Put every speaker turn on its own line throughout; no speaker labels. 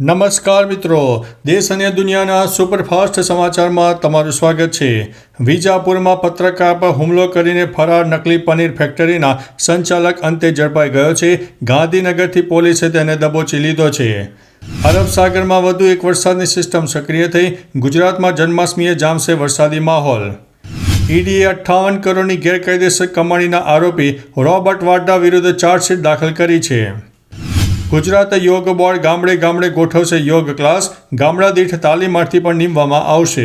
નમસ્કાર મિત્રો. દેશ અને દુનિયાના સુપરફાસ્ટ સમાચારમાં તમારું સ્વાગત છે. વિજાપુરમાં પત્રકાર પર હુમલો કરીને ફરાર નકલી પનીર ફેક્ટરીના સંચાલક અંતે ઝડપાઈ ગયો છે. ગાંધીનગરથી પોલીસે તેને દબોચી લીધો છે. અરબ સાગરમાં વધુ એક વરસાદની સિસ્ટમ સક્રિય થઈ. ગુજરાતમાં જન્માષ્ટમીએ જામશે વરસાદી માહોલ. ઈડીએ અઠ્ઠાવન કરોડની ગેરકાયદેસર કમાણીના આરોપી રોબર્ટ વાડ્રા વિરુદ્ધ ચાર્જશીટ દાખલ કરી છે. ગુજરાત યોગ બોર્ડ ગામડે ગામડે ગોઠવશે યોગ ક્લાસ. ગામડા દીઠ તાલીમાર્થી પણ નીમવામાં આવશે.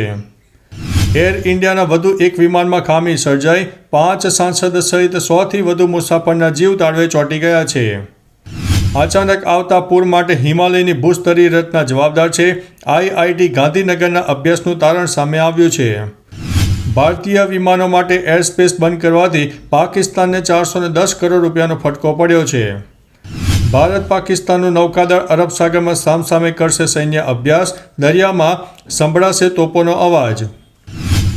એર ઇન્ડિયાના વધુ એક વિમાનમાં ખામી સર્જાઈ. પાંચ સાંસદ સહિત સોથી વધુ મુસાફરના જીવ તાળવે ચોંટી ગયા છે. અચાનક આવતા પૂર માટે હિમાલયની ભૂસ્તરી રચના જવાબદાર છે. આઈઆઈટી ગાંધીનગરના અભ્યાસનું તારણ સામે આવ્યું છે. ભારતીય વિમાનો માટે એર સ્પેસ બંધ કરવાથી પાકિસ્તાનને ચારસો દસ કરોડ રૂપિયાનો ફટકો પડ્યો છે. ભારત પાકિસ્તાનનું નૌકાદળ અરબ સાગરમાં સામસામે કરશે સૈન્ય અભ્યાસ, દરિયામાં સંભળાશે તોપોનો અવાજ.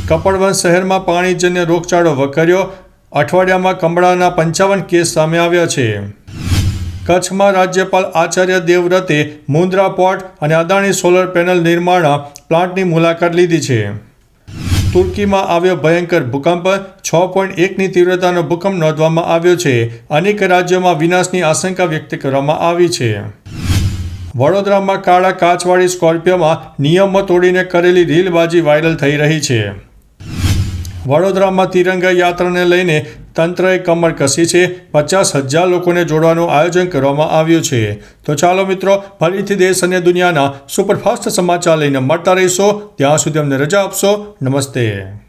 કપડવંજ શહેરમાં પાણીજન્ય રોગચાળો વકર્યો. અઠવાડિયામાં કમળાના પંચાવન કેસ સામે આવ્યા છે. કચ્છમાં રાજ્યપાલ આચાર્ય દેવવ્રતે મુન્દ્રા પોર્ટ અને અદાણી સોલર પેનલ નિર્માણ પ્લાન્ટની મુલાકાત લીધી છે. તુર્કીમાં આવ્યો ભયંકર ભૂકંપ, છ પોઈન્ટ એકની તીવ્રતાનો ભૂકંપ નોંધવામાં આવ્યો છે. અનેક રાજ્યોમાં વિનાશની આશંકા વ્યક્ત કરવામાં આવી છે. વડોદરામાં કાળા કાચવાળી સ્કોર્પિયોમાં નિયમો તોડીને કરેલી રીલબાજી વાયરલ થઈ રહી છે. વડોદરામાં તિરંગા યાત્રાને લઈને તંત્રએ કમર કસી છે. પચાસ હજાર લોકોને જોડવાનું આયોજન કરવામાં આવ્યું છે. તો ચાલો મિત્રો, ફરીથી દેશ અને દુનિયાના સુપરફાસ્ટ સમાચાર લઈને મળતા રહીશો. ત્યાં સુધી અમને રજા આપશો. નમસ્તે.